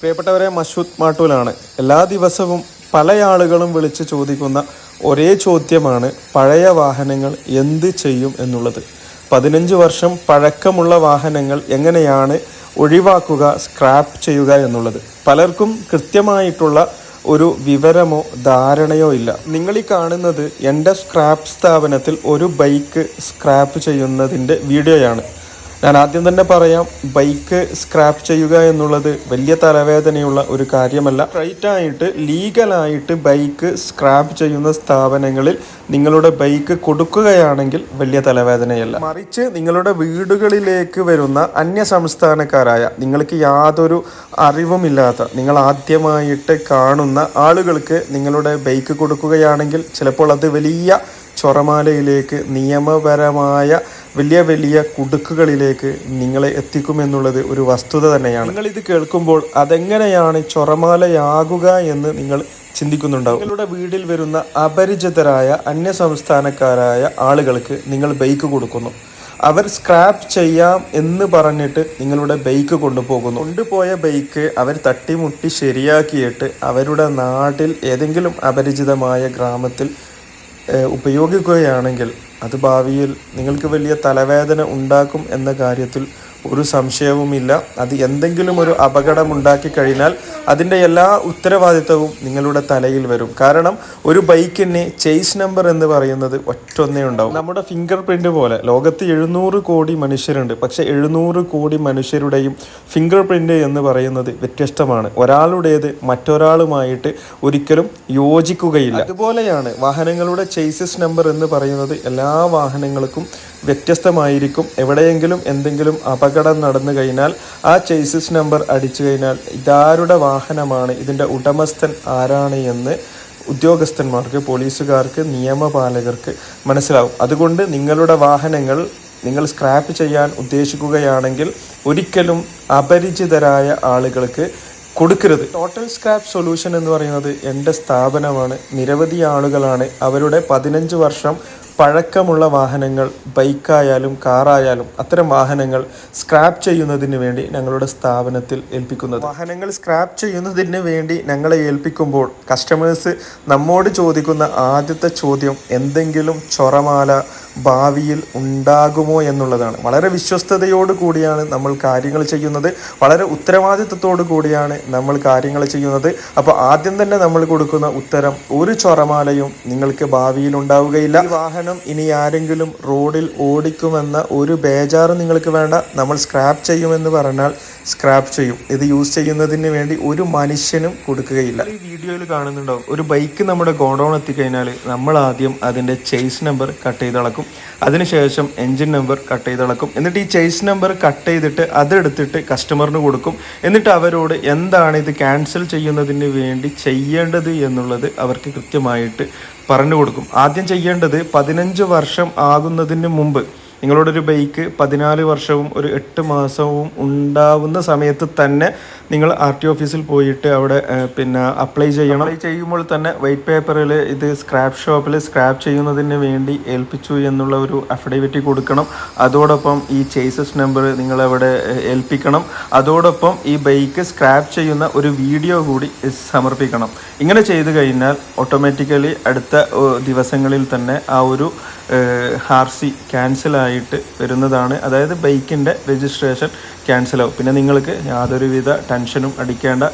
പ്രിയപ്പെട്ടവരെ മഷൂദ് മാട്ടൂലാണ്. എല്ലാ ദിവസവും പല ആളുകളും വിളിച്ച് ചോദിക്കുന്ന ഒരേ ചോദ്യമാണ് പഴയ വാഹനങ്ങൾ എന്ത് ചെയ്യും എന്നുള്ളത്. പതിനഞ്ച് വർഷം പഴക്കമുള്ള വാഹനങ്ങൾ എങ്ങനെയാണ് ഒഴിവാക്കുക സ്ക്രാപ്പ് ചെയ്യുക എന്നുള്ളത്. പലർക്കും കൃത്യമായിട്ടുള്ള ഒരു വിവരമോ ധാരണയോ ഇല്ല. നിങ്ങൾ ഈ കാണുന്നത് എന്റെ സ്ക്രാപ്പ് സ്ഥാപനത്തിൽ ഒരു ബൈക്ക് സ്ക്രാപ്പ് ചെയ്യുന്നതിന്റെ വീഡിയോയാണ് ഞാൻ ആദ്യം തന്നെ പറയാം ബൈക്ക് സ്ക്രാപ്പ് ചെയ്യുക എന്നുള്ളത് വലിയ തലവേദനയുള്ള ഒരു കാര്യമല്ല. റൈറ്റ് ആയിട്ട് ലീഗലായിട്ട് ബൈക്ക് സ്ക്രാപ്പ് ചെയ്യുന്ന സ്ഥാപനങ്ങളിൽ നിങ്ങളുടെ ബൈക്ക് കൊടുക്കുകയാണെങ്കിൽ വലിയ തലവേദനയല്ല. മറിച്ച് നിങ്ങളുടെ വീടുകളിലേക്ക് വരുന്ന അന്യ സംസ്ഥാനക്കാരായ നിങ്ങൾക്ക് യാതൊരു അറിവുമില്ലാത്ത നിങ്ങൾ ആദ്യമായിട്ട് കാണുന്ന ആളുകൾക്ക് നിങ്ങളുടെ ബൈക്ക് കൊടുക്കുകയാണെങ്കിൽ ചിലപ്പോൾ അത് വലിയ ചൊറമാലയിലേക്ക് നിയമപരമായ വലിയ വലിയ കുടുക്കുകളിലേക്ക് നിങ്ങളെ എത്തിക്കുമെന്നുള്ളത് ഒരു വസ്തുത തന്നെയാണ്. നിങ്ങൾ ഇത് കേൾക്കുമ്പോൾ അതെങ്ങനെയാണ് ചൊറമാലയാകുക എന്ന് നിങ്ങൾ ചിന്തിക്കുന്നുണ്ടാവും. നിങ്ങളുടെ വീട്ടിൽ വരുന്ന അപരിചിതരായ അന്യ സംസ്ഥാനക്കാരായ ആളുകൾക്ക് നിങ്ങൾ ബൈക്ക് കൊടുക്കുന്നു. അവർ സ്ക്രാപ്പ് ചെയ്യാം എന്ന് പറഞ്ഞിട്ട് നിങ്ങളുടെ ബൈക്ക് കൊണ്ടുപോകുന്നു. കൊണ്ടുപോയ ബൈക്ക് അവർ തട്ടിമുട്ടി ശരിയാക്കിയിട്ട് അവരുടെ നാട്ടിൽ ഏതെങ്കിലും അപരിചിതമായ ഗ്രാമത്തിൽ ഉപയോഗിക്കുകയാണെങ്കിൽ അത് ഭാവിയിൽ നിങ്ങൾക്ക് വലിയ തലവേദന ഉണ്ടാക്കും എന്ന കാര്യത്തിൽ ഒരു സംശയവുമില്ല. അത് എന്തെങ്കിലും ഒരു അപകടം ഉണ്ടാക്കി കഴിഞ്ഞാൽ അതിന്റെ എല്ലാ ഉത്തരവാദിത്തവും നിങ്ങളുടെ തലയിൽ വരും. കാരണം ഒരു ബൈക്കിന് ചേസ് നമ്പർ എന്ന് പറയുന്നത് ഒറ്റൊന്നേ ഉണ്ടാവും. നമ്മുടെ ഫിംഗർ പ്രിന്റ് പോലെ ലോകത്ത് എഴുന്നൂറ് കോടി മനുഷ്യരുണ്ട്. പക്ഷെ എഴുന്നൂറ് കോടി മനുഷ്യരുടെയും ഫിംഗർ പ്രിന്റ് എന്ന് പറയുന്നത് വ്യത്യസ്തമാണ്. ഒരാളുടേത് മറ്റൊരാളുമായിട്ട് ഒരിക്കലും യോജിക്കുകയില്ല. അതുപോലെയാണ് വാഹനങ്ങളുടെ ചേസസ് നമ്പർ എന്ന് പറയുന്നത് എല്ലാ വാഹനങ്ങൾക്കും വ്യത്യസ്തമായിരിക്കും. എവിടെയെങ്കിലും എന്തെങ്കിലും അപകടം നടന്നു കഴിഞ്ഞാൽ ആ ചേസിസ് നമ്പർ അടിച്ചു കഴിഞ്ഞാൽ ഇതാരുടെ വാഹനമാണ് ഇതിന്റെ ഉടമസ്ഥൻ ആരാണ് എന്ന് ഉദ്യോഗസ്ഥന്മാർക്ക് പോലീസുകാർക്ക് നിയമപാലകർക്ക് മനസ്സിലാവും. അതുകൊണ്ട് നിങ്ങളുടെ വാഹനങ്ങൾ നിങ്ങൾ സ്ക്രാപ്പ് ചെയ്യാൻ ഉദ്ദേശിക്കുകയാണെങ്കിൽ ഒരിക്കലും അപരിചിതരായ ആളുകൾക്ക് കൊടുക്കരുത്. ടോട്ടൽ സ്ക്രാപ്പ് സൊല്യൂഷൻ എന്ന് പറയുന്നത് എന്റെ സ്ഥാപനമാണ്. നിരവധി ആളുകളാണ്. അവരുടെ പതിനഞ്ച് വർഷം പഴക്കമുള്ള വാഹനങ്ങൾ ബൈക്കായാലും കാറായാലും അത്തരം വാഹനങ്ങൾ സ്ക്രാപ്പ് ചെയ്യുന്നതിന് വേണ്ടി ഞങ്ങളുടെ സ്ഥാപനത്തിൽ ഏൽപ്പിക്കുന്നത്. വാഹനങ്ങൾ സ്ക്രാപ്പ് ചെയ്യുന്നതിന് വേണ്ടി ഞങ്ങളെ ഏൽപ്പിക്കുമ്പോൾ കസ്റ്റമേഴ്സ് നമ്മോട് ചോദിക്കുന്ന ആദ്യത്തെ ചോദ്യം എന്തെങ്കിലും ചൊറമാല ഭാവിയിൽ ഉണ്ടാകുമോ എന്നുള്ളതാണ്. വളരെ വിശ്വസ്തയോട് കൂടിയാണ് നമ്മൾ കാര്യങ്ങൾ ചെയ്യുന്നത്. വളരെ ഉത്തരവാദിത്തത്തോടു കൂടിയാണ് നമ്മൾ കാര്യങ്ങൾ ചെയ്യുന്നത്. അപ്പോൾ ആദ്യം തന്നെ നമ്മൾ കൊടുക്കുന്ന ഉത്തരം ഒരു ചൊറമാലയും നിങ്ങൾക്ക് ഭാവിയിൽ ഉണ്ടാവുകയില്ല. വാഹനം ഇനി ആരെങ്കിലും റോഡിൽ ഓടിക്കുമെന്ന ഒരു ബേജാറ് നിങ്ങൾക്ക് വേണ്ട. നമ്മൾ സ്ക്രാപ്പ് ചെയ്യുമെന്ന് പറഞ്ഞാൽ സ്ക്രാപ്പ് ചെയ്യും. ഇത് യൂസ് ചെയ്യുന്നതിന് വേണ്ടി ഒരു മനുഷ്യനും കൊടുക്കുകയില്ല. ഈ വീഡിയോയിൽ കാണുന്നുണ്ടാവും. ഒരു ബൈക്ക് നമ്മുടെ ഗോഡൗൺ എത്തിക്കഴിഞ്ഞാൽ നമ്മൾ ആദ്യം അതിന്റെ ചേസ് നമ്പർ കട്ട് ചെയ്തളക്കും അതിനുശേഷം എൻജിൻ നമ്പർ കട്ട് ചെയ്തളക്കും എന്നിട്ട് ഈ ചേസ് നമ്പർ കട്ട് ചെയ്തിട്ട് അതെടുത്തിട്ട് കസ്റ്റമറിന് കൊടുക്കും. എന്നിട്ട് അവരോട് എന്താണ് ഇത് ക്യാൻസൽ ചെയ്യുന്നതിന് വേണ്ടി ചെയ്യേണ്ടത് എന്നുള്ളത് അവർക്ക് കൃത്യമായിട്ട് പറഞ്ഞു കൊടുക്കും. ആദ്യം ചെയ്യേണ്ടത് പതിനഞ്ച് വർഷം ആകുന്നതിന് മുമ്പ് നിങ്ങളോടൊരു ബൈക്ക് പതിനാല് വർഷവും ഒരു എട്ട് മാസവും ഉണ്ടാവുന്ന സമയത്ത് തന്നെ നിങ്ങൾ ആർ ടി ഓഫീസിൽ പോയിട്ട് അവിടെ പിന്നെ അപ്ലൈ ചെയ്യണം. അപ്ലൈ ചെയ്യുമ്പോൾ തന്നെ വൈറ്റ് പേപ്പറിൽ ഇത് സ്ക്രാപ്പ് ഷോപ്പിൽ സ്ക്രാപ്പ് ചെയ്യുന്നതിന് വേണ്ടി ഏൽപ്പിച്ചു എന്നുള്ള ഒരു അഫിഡേവിറ്റ് കൊടുക്കണം. അതോടൊപ്പം ഈ ചേസസ് നമ്പർ നിങ്ങളവിടെ ഏൽപ്പിക്കണം. അതോടൊപ്പം ഈ ബൈക്ക് സ്ക്രാപ്പ് ചെയ്യുന്ന ഒരു വീഡിയോ കൂടി സമർപ്പിക്കണം. ഇങ്ങനെ ചെയ്തു കഴിഞ്ഞാൽ ഓട്ടോമാറ്റിക്കലി അടുത്ത ദിവസങ്ങളിൽ തന്നെ ആ ഒരു ആർ സി ക്യാൻസലായിട്ട് വരുന്നതാണ്. അതായത് ബൈക്കിന്റെ രജിസ്ട്രേഷൻ ക്യാൻസലാവും പിന്നെ നിങ്ങൾക്ക് യാതൊരുവിധ ടെൻഷനും അടിക്കേണ്ട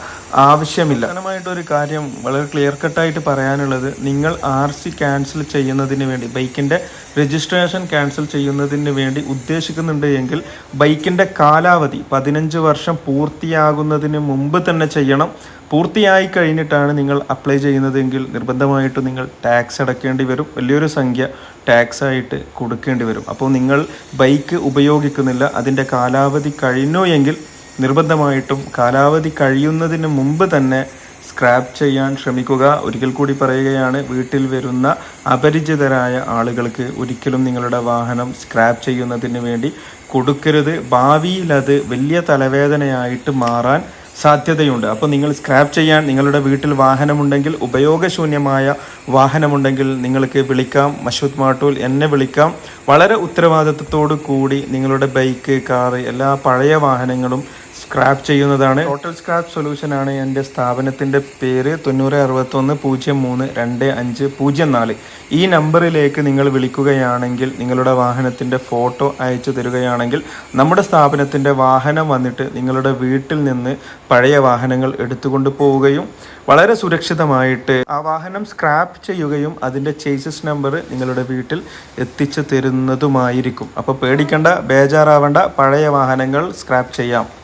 ആവശ്യമില്ല. പ്രധാനമായിട്ടൊരു കാര്യം വളരെ ക്ലിയർ കട്ടായിട്ട് പറയാനുള്ളത് നിങ്ങൾ ആർ സി ക്യാൻസൽ ചെയ്യുന്നതിന് വേണ്ടി ബൈക്കിന്റെ രജിസ്ട്രേഷൻ ക്യാൻസൽ ചെയ്യുന്നതിന് വേണ്ടി ഉദ്ദേശിക്കുന്നുണ്ട് എങ്കിൽ ബൈക്കിന്റെ കാലാവധി പതിനഞ്ച് വർഷം പൂർത്തിയാകുന്നതിന് മുമ്പ് തന്നെ ചെയ്യണം. പൂർത്തിയായി കഴിഞ്ഞിട്ടാണ് നിങ്ങൾ അപ്ലൈ ചെയ്യുന്നതെങ്കിൽ നിർബന്ധമായിട്ടും നിങ്ങൾ ടാക്സ് അടക്കേണ്ടി വരും. വലിയൊരു സംഖ്യ ടാക്സ് ആയിട്ട് കൊടുക്കേണ്ടി വരും. അപ്പോൾ നിങ്ങൾ ബൈക്ക് ഉപയോഗിക്കുന്നില്ല അതിന്റെ കാലാവധി കഴിഞ്ഞോ എങ്കിൽ നിർബന്ധമായിട്ടും കാലാവധി കഴിയുന്നതിന് മുമ്പ് തന്നെ സ്ക്രാപ്പ് ചെയ്യാൻ ശ്രമിക്കുക. ഒരിക്കൽ കൂടി പറയുകയാണ് വീട്ടിൽ വരുന്ന അപരിചിതരായ ആളുകൾക്ക് ഒരിക്കലും നിങ്ങളുടെ വാഹനം സ്ക്രാപ്പ് ചെയ്യുന്നതിന് വേണ്ടി കൊടുക്കരുത്. ഭാവിയിൽ അത് വലിയ തലവേദനയായിട്ട് മാറാൻ സാധ്യതയുണ്ട്. അപ്പോൾ നിങ്ങൾ സ്ക്രാപ്പ് ചെയ്യാൻ നിങ്ങളുടെ വീട്ടിൽ വാഹനമുണ്ടെങ്കിൽ ഉപയോഗശൂന്യമായ വാഹനമുണ്ടെങ്കിൽ നിങ്ങൾക്ക് വിളിക്കാം. മഷൂദ് മാട്ടൂൽ എന്നെ വിളിക്കാം. വളരെ ഉത്തരവാദിത്വത്തോടു കൂടി നിങ്ങളുടെ ബൈക്ക് കാറ് എല്ലാ പഴയ വാഹനങ്ങളും സ്ക്രാപ്പ് ചെയ്യുന്നതാണ്. ടോട്ടൽ സ്ക്രാപ്പ് സൊല്യൂഷൻ ആണ് എന്റെ സ്ഥാപനത്തിന്റെ പേര്. തൊണ്ണൂറ് അറുപത്തൊന്ന് പൂജ്യം മൂന്ന് രണ്ട് അഞ്ച് പൂജ്യം നാല്. ഈ നമ്പറിലേക്ക് നിങ്ങൾ വിളിക്കുകയാണെങ്കിൽ നിങ്ങളുടെ വാഹനത്തിന്റെ ഫോട്ടോ അയച്ചു തരികയാണെങ്കിൽ നമ്മുടെ സ്ഥാപനത്തിന്റെ വാഹനം വന്നിട്ട് നിങ്ങളുടെ വീട്ടിൽ നിന്ന് പഴയ വാഹനങ്ങൾ എടുത്തുകൊണ്ട് പോവുകയും വളരെ സുരക്ഷിതമായിട്ട് ആ വാഹനം സ്ക്രാപ്പ് ചെയ്യുകയും അതിന്റെ ചേസസ് നമ്പർ നിങ്ങളുടെ വീട്ടിൽ എത്തിച്ചു തരുന്നതുമായിരിക്കും. അപ്പോൾ പേടിക്കേണ്ട ബേജാറാവേണ്ട പഴയ വാഹനങ്ങൾ സ്ക്രാപ്പ് ചെയ്യാം.